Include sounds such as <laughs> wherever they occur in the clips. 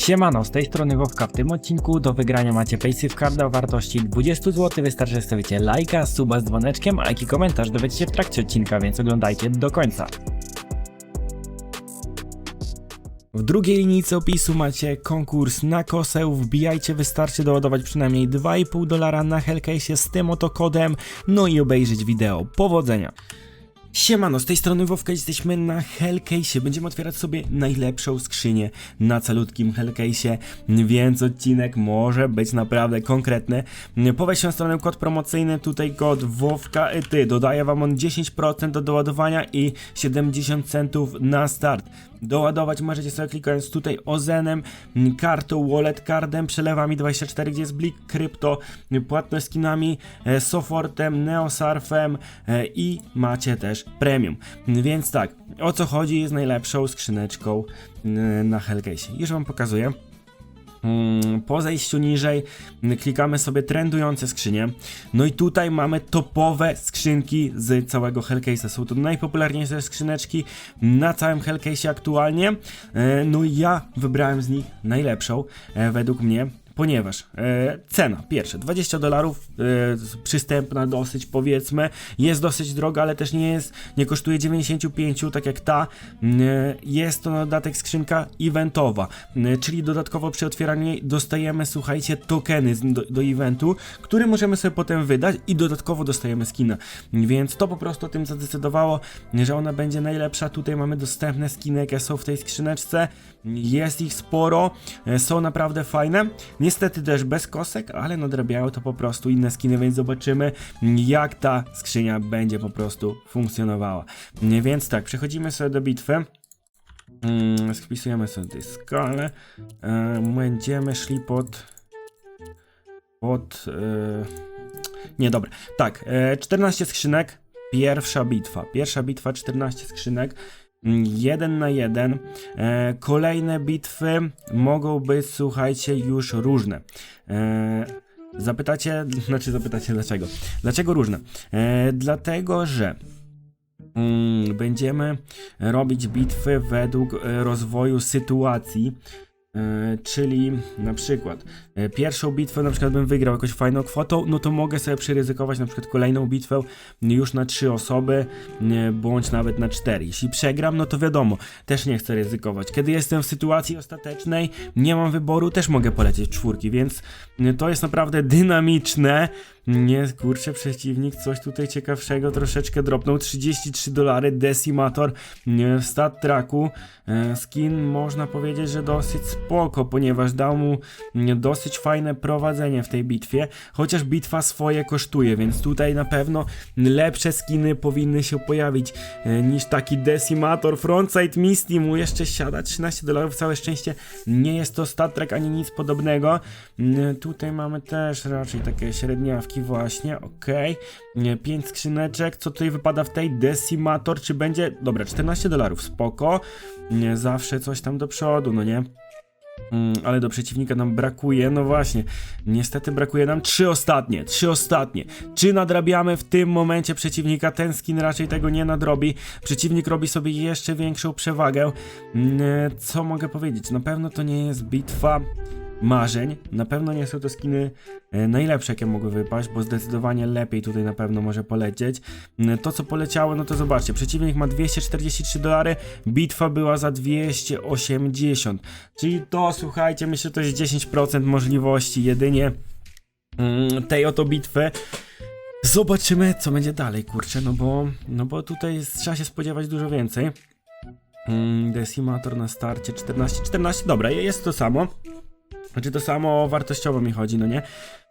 Siemano, z tej strony Wowka. W tym odcinku do wygrania macie Paysafe Card o wartości 20 zł. Wystarczy, że stawicie lajka, suba z dzwoneczkiem, a jaki komentarz dowiecie się w trakcie odcinka, więc oglądajcie do końca. W drugiej linijce opisu macie konkurs na koseł. Wbijajcie, wystarczy doładować przynajmniej 2,5 dolara na Hellcase z tym oto kodem, no i obejrzeć wideo. Powodzenia! Siemano, z tej strony Wowka, jesteśmy na Hellcase. Będziemy otwierać sobie najlepszą skrzynię na calutkim Hellcase, więc odcinek może być naprawdę konkretny. Po wejściu na stronę kod promocyjny, tutaj kod Wowka e, ty dodaje wam on 10% do doładowania i 70 centów na start. Doładować możecie sobie klikając tutaj Ozenem, kartą, wallet cardem, przelewami 24, gdzie jest Blik, krypto, płatność skinami, e, Sofortem, Neosarfem e, i macie też premium. Więc tak, o co chodzi jest najlepszą skrzyneczką na Hellcase. Już wam pokazuję. Mm, Po zejściu niżej klikamy sobie trendujące skrzynie. No i tutaj mamy topowe skrzynki z całego Hellcase'a. Są to najpopularniejsze skrzyneczki na całym Hellcase'ie aktualnie. E, No i ja wybrałem z nich najlepszą e, według mnie. Ponieważ e, cena, pierwsze, 20 dolarów, e, przystępna dosyć powiedzmy, jest dosyć droga, ale też nie jest, nie kosztuje 95, tak jak ta. E, Jest to na dodatek skrzynka eventowa, e, czyli dodatkowo przy otwieraniu jej dostajemy, słuchajcie, tokeny do, do eventu, które możemy sobie potem wydać i dodatkowo dostajemy skina. Więc to po prostu tym zadecydowało, że ona będzie najlepsza. Tutaj mamy dostępne skiny, jakie są w tej skrzyneczce. Jest ich sporo, e, są naprawdę fajne. Niestety też bez kosek, ale nadrabiają to po prostu inne skiny, więc zobaczymy jak ta skrzynia będzie po prostu funkcjonowała. Więc tak, przechodzimy sobie do bitwy. Mm, Spisujemy sobie skalę. E, będziemy szli pod. Pod. E, nie, dobra. Tak, e, 14 skrzynek. Pierwsza bitwa. Pierwsza bitwa, 14 skrzynek. Mm, Jeden na jeden. E, kolejne bitwy mogą być, słuchajcie, już różne. E, zapytacie, <laughs> znaczy zapytacie dlaczego? Dlaczego różne? E, dlatego, że mm, będziemy robić bitwy według rozwoju sytuacji. E, czyli na przykład e, pierwszą bitwę na przykład bym wygrał jakąś fajną kwotą, no to mogę sobie przyryzykować na przykład kolejną bitwę już na trzy osoby, e, bądź nawet na cztery. Jeśli przegram, no to wiadomo, też nie chcę ryzykować. Kiedy jestem w sytuacji ostatecznej, nie mam wyboru, też mogę polecieć czwórki, więc to jest naprawdę dynamiczne. Nie, kurczę, przeciwnik coś tutaj ciekawszego troszeczkę dropnął. 33 dolary, Decimator nie, w stat tracku. E, Skin można powiedzieć, że dosyć spoko, ponieważ dał mu nie, dosyć fajne prowadzenie w tej bitwie, chociaż bitwa swoje kosztuje, więc tutaj na pewno lepsze skiny powinny się pojawić e, niż taki Decimator. Frontside Misty mu jeszcze siada 13 dolarów, całe szczęście nie jest to stat track ani nic podobnego. Mm, Tutaj mamy też raczej takie średniawki właśnie, okej. Nie, 5 skrzyneczek, co tutaj wypada w tej? Decimator, czy będzie... Dobra, 14 dolarów, spoko. Nie, zawsze coś tam do przodu, no nie? Mm, ale do przeciwnika nam brakuje, no właśnie, niestety brakuje nam trzy ostatnie, trzy ostatnie. Czy nadrabiamy w tym momencie przeciwnika? Ten skin raczej tego nie nadrobi. Przeciwnik robi sobie jeszcze większą przewagę. Mm, Co mogę powiedzieć? Na pewno to nie jest bitwa marzeń. Na pewno nie są to skiny e, najlepsze, jakie mogły wypaść, bo zdecydowanie lepiej tutaj na pewno może polecieć. Mm, To, co poleciało, no to zobaczcie, przeciwnik ma 243 dolary, bitwa była za 280. Czyli to, słuchajcie, myślę, to jest 10% możliwości jedynie mm, tej oto bitwy. Zobaczymy, co będzie dalej, kurczę, no bo, no bo tutaj trzeba się spodziewać dużo więcej. Mm, Decimator na starcie 14, 14, dobra, jest to samo. Znaczy to samo wartościowo mi chodzi, no nie?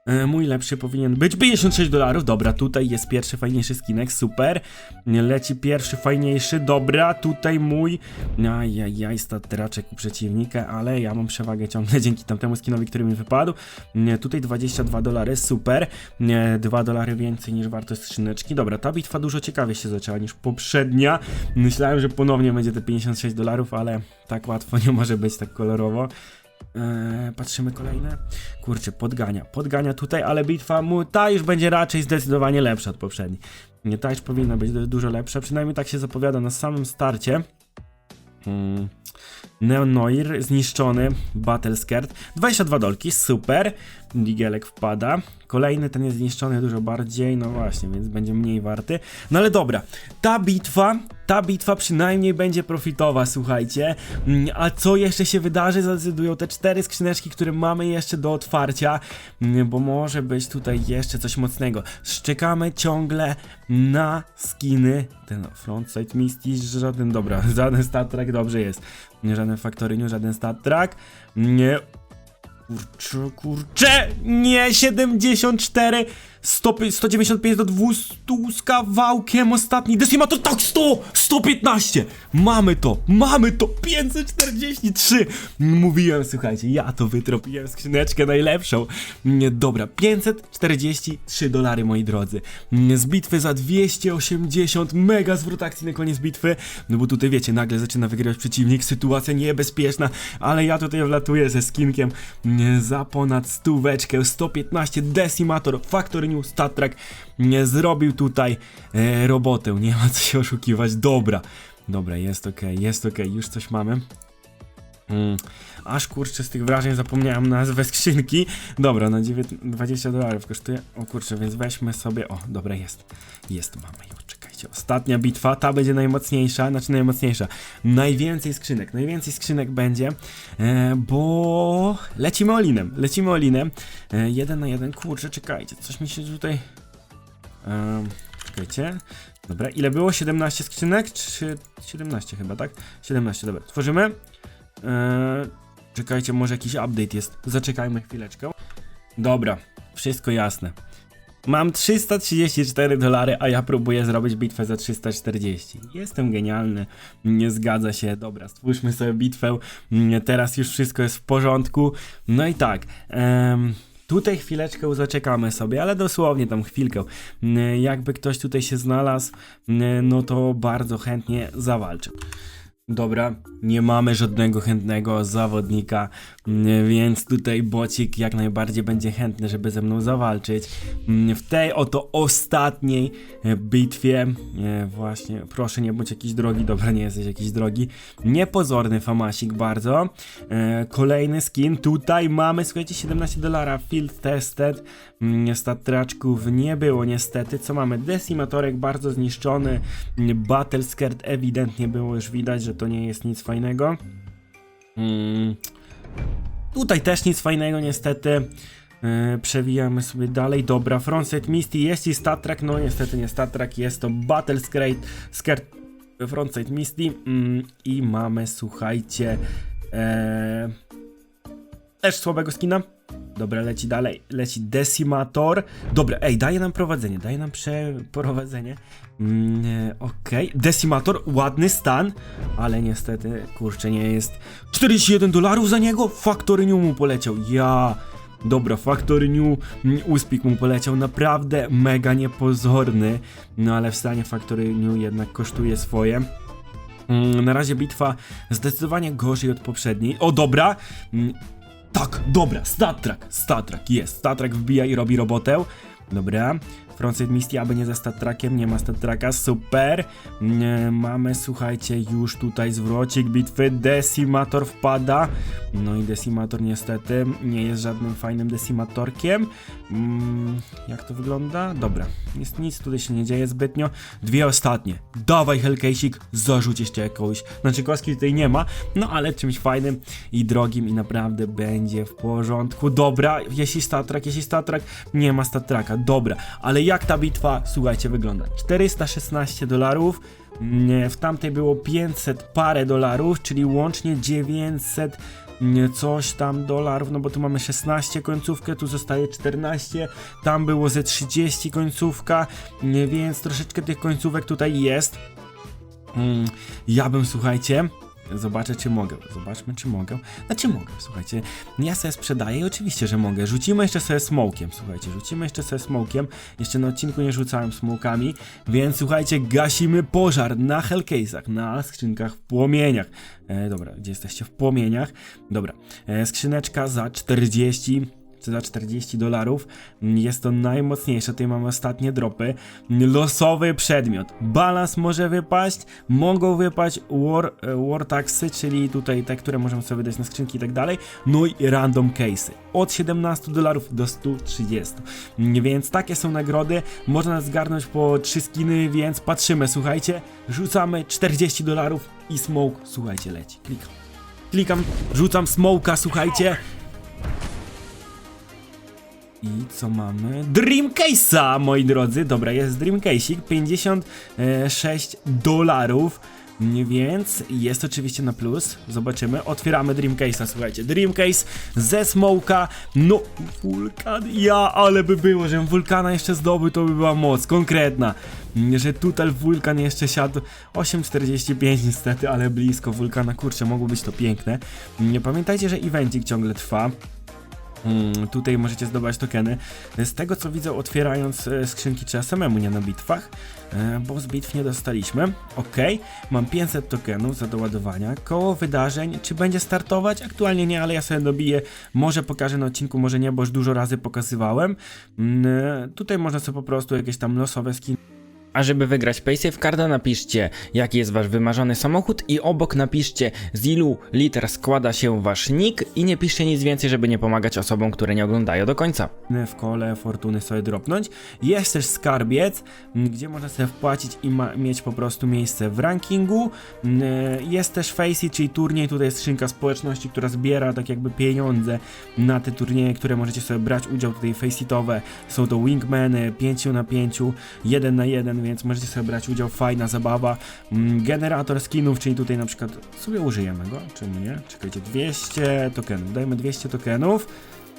E, Mój lepszy powinien być 56 dolarów, dobra, tutaj jest pierwszy fajniejszy skinek, super. Leci pierwszy fajniejszy, dobra, tutaj mój. Ajajaj, statraczek u przeciwnika, ale ja mam przewagę ciągle <laughs> dzięki tamtemu skinowi, który mi wypadł. Tutaj 22 dolary, super. Nie, 2 dolary więcej niż wartość skrzyneczki. Dobra, ta bitwa dużo ciekawiej się zaczęła niż poprzednia. Myślałem, że ponownie będzie te 56 dolarów, ale tak łatwo <laughs> nie może być, tak kolorowo Eee, patrzymy kolejne. Kurczę, podgania. Podgania tutaj, ale bitwa mu ta już będzie raczej zdecydowanie lepsza od poprzedniej. Nie, ta już powinna być du- dużo lepsza, przynajmniej tak się zapowiada na samym starcie. Hmm. Neon Noir zniszczony, Battle Skirt, 22 dolki, super, Digielek wpada, kolejny ten jest zniszczony dużo bardziej, no właśnie, więc będzie mniej warty, no ale dobra, ta bitwa, ta bitwa przynajmniej będzie profitowa, słuchajcie, Mm, a co jeszcze się wydarzy, zadecydują te cztery skrzyneczki, które mamy jeszcze do otwarcia, Mm, bo może być tutaj jeszcze coś mocnego, szczekamy ciągle na skiny, ten frontside misty, żaden, dobra, <laughs> żaden stat dobrze jest, nie żaden Factory, żaden stat. Nie. Kurczę, kurczę! Nie! 74! 100, 195 do 200 z kawałkiem ostatni. Decimator, tak 100! 115! Mamy to! Mamy to! 543! Mówiłem, słuchajcie, ja to wytropiłem skrzyneczkę najlepszą. Dobra, 543 dolary, moi drodzy. Z bitwy za 280, mega zwrot akcji na koniec bitwy. No bo tutaj wiecie, nagle zaczyna wygrywać przeciwnik, sytuacja niebezpieczna, ale ja tutaj wlatuję ze skinkiem za ponad stóweczkę, 115 Decimator, Factory New Stat Track nie zrobił tutaj e, robotę, nie ma co się oszukiwać, dobra. Dobra, jest ok, jest ok, już coś mamy. Mm. Aż kurczę, z tych wrażeń zapomniałem nazwę skrzynki. Dobra, na 9, 20 dolarów kosztuje. O kurczę, więc weźmy sobie. O, dobra, jest. Jest, mamy ją. Czekajcie, ostatnia bitwa, ta będzie najmocniejsza, znaczy najmocniejsza. Najwięcej skrzynek, najwięcej skrzynek będzie, e, bo lecimy olinem, lecimy olinem. E, jeden na jeden, kurczę, czekajcie, coś mi się tutaj. E, czekajcie. Dobra, ile było? 17 skrzynek? Czy 17 chyba, tak? 17, dobra. Tworzymy. Czekajcie, może jakiś update jest. Zaczekajmy chwileczkę. Dobra, wszystko jasne. Mam 334 dolary, a ja próbuję zrobić bitwę za 340. Jestem genialny, nie zgadza się. Dobra, stwórzmy sobie bitwę. Teraz już wszystko jest w porządku. No i tak. Tutaj chwileczkę zaczekamy sobie, ale dosłownie tam chwilkę. Jakby ktoś tutaj się znalazł, no to bardzo chętnie zawalczę. Dobra, nie mamy żadnego chętnego zawodnika, mm, więc tutaj bocik jak najbardziej będzie chętny, żeby ze mną zawalczyć. Mm, W tej oto ostatniej e, bitwie, e, właśnie, proszę nie bądź jakiś drogi, dobra, nie jesteś jakiś drogi, niepozorny famasik bardzo. E, Kolejny skin, tutaj mamy, słuchajcie, 17 dolara, field tested, Mm, statraczków nie było niestety, co mamy, decimatorek bardzo zniszczony, battle skirt ewidentnie było już widać, że to nie jest nic fajnego. Mm. Tutaj też nic fajnego niestety. Yy, przewijamy sobie dalej. Dobra, Frontside Misty jest i Statrak. No niestety nie Statrak, jest to Battle Skirt, skirt Frontside Misty. Mm, I mamy, słuchajcie, e, też słabego skina. Dobra, leci dalej. Leci Decimator. Dobra, ej, daje nam prowadzenie, daje nam przeprowadzenie. Mm, e, Okej, Decimator, ładny stan, ale niestety, kurczę, nie jest. 41 dolarów za niego? Factory New mu poleciał. Ja. Dobra, Factory New mm, Uspik mu poleciał, naprawdę mega niepozorny, no ale w stanie Factory New jednak kosztuje swoje. Mm, Na razie bitwa zdecydowanie gorzej od poprzedniej. O, dobra! Tak, dobra, Statrak, Statrak, jest. Statrak wbija i robi robotę. Dobra. Frontside Misty, aby nie ze Statrakiem, nie ma Statraka, super. Nie, mamy, słuchajcie, już tutaj zwrocik bitwy, Decimator wpada. No i Decimator niestety nie jest żadnym fajnym Decimatorkiem. Mm, jak to wygląda? Dobra, jest, nic tutaj się nie dzieje zbytnio. Dwie ostatnie. Dawaj Hellcase'ik, zarzuć jeszcze jakąś. Znaczy kostki tutaj nie ma, no ale czymś fajnym i drogim i naprawdę będzie w porządku. Dobra, jeśli Statrak, jeśli Statrak, nie ma Statraka, dobra. Ale jak ta bitwa, słuchajcie, wygląda? 416 dolarów, nie, w tamtej było 500 parę dolarów, czyli łącznie 900 nie, coś tam dolarów, no bo tu mamy 16 końcówkę, tu zostaje 14, tam było ze 30 końcówka, nie, więc troszeczkę tych końcówek tutaj jest. Mm, ja bym, słuchajcie, zobaczę czy mogę, zobaczmy czy mogę, znaczy mogę, słuchajcie, ja sobie sprzedaję i oczywiście, że mogę, rzucimy jeszcze sobie smokiem, słuchajcie, rzucimy jeszcze sobie smokiem, jeszcze na odcinku nie rzucałem smokami, więc słuchajcie, gasimy pożar na Hellcase'ach, na skrzynkach w płomieniach, e, dobra, gdzie jesteście? W płomieniach, dobra, e, skrzyneczka za 40 czy za 40 dolarów. Jest to najmocniejsze, tutaj mamy ostatnie dropy. Losowy przedmiot. Balans może wypaść, mogą wypaść war, e, war taxy, czyli tutaj te, które możemy sobie wydać na skrzynki i tak dalej. No i random case'y. Od 17 dolarów do 130. Więc takie są nagrody. Można zgarnąć po 3 skiny, więc patrzymy, słuchajcie. Rzucamy 40 dolarów i smoke, słuchajcie, leci. Klikam. Klikam, rzucam smoka, słuchajcie. I co mamy? Dream Case'a, moi drodzy. Dobra, jest Dream Case'ik, 56 dolarów. Więc jest oczywiście na plus. Zobaczymy. Otwieramy Dream Case'a, słuchajcie. Dream Case ze Smoka. No, wulkan. Ja, ale by było, żebym wulkana jeszcze zdobył, to by była moc konkretna. Że tutaj wulkan jeszcze siadł. 8,45 niestety, ale blisko wulkana. Kurczę, mogło być to piękne. Pamiętajcie, że evencik ciągle trwa. Mm, tutaj możecie zdobywać tokeny. Z tego co widzę, otwierając e, skrzynki trzeba samemu, nie na bitwach, e, bo z bitw nie dostaliśmy. Ok, mam 500 tokenów za doładowania. Koło wydarzeń, czy będzie startować? Aktualnie nie, ale ja sobie dobiję. Może pokażę na odcinku, może nie, bo już dużo razy pokazywałem. Mm, e, Tutaj można sobie po prostu jakieś tam losowe skiny A żeby wygrać Paysafe Carda napiszcie jaki jest wasz wymarzony samochód i obok napiszcie z ilu liter składa się wasz nick i nie piszcie nic więcej, żeby nie pomagać osobom, które nie oglądają do końca. w kole fortuny sobie dropnąć. Jest też skarbiec, gdzie można sobie wpłacić i mieć po prostu miejsce w rankingu. E, Jest też Faceit, czyli turniej, tutaj jest skrzynka społeczności, która zbiera tak jakby pieniądze na te turnieje, które możecie sobie brać udział tutaj Faceitowe. Są to Wingmany, 5 na 5, 1 na 1, więc możecie sobie brać udział, fajna zabawa. M, Generator skinów, czyli tutaj na przykład sobie użyjemy go, czy nie? Czekajcie, 200 tokenów, dajmy 200 tokenów.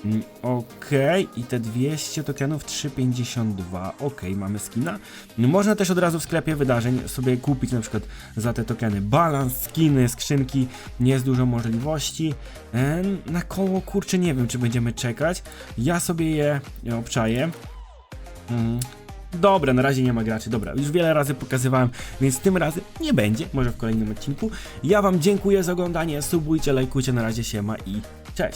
Mm, Okej, i te 200 tokenów 3,52. Okej, mamy skina. No, Można też od razu w sklepie wydarzeń sobie kupić na przykład za te tokeny balans, skiny, skrzynki. Nie jest dużo możliwości. Na koło kurczę nie wiem, czy będziemy czekać. Ja sobie je obczaję. Dobra, na razie nie ma graczy. Dobra, już wiele razy pokazywałem, więc tym razem nie będzie. Może w kolejnym odcinku. Ja wam dziękuję za oglądanie. Subujcie, lajkujcie. Na razie się ma i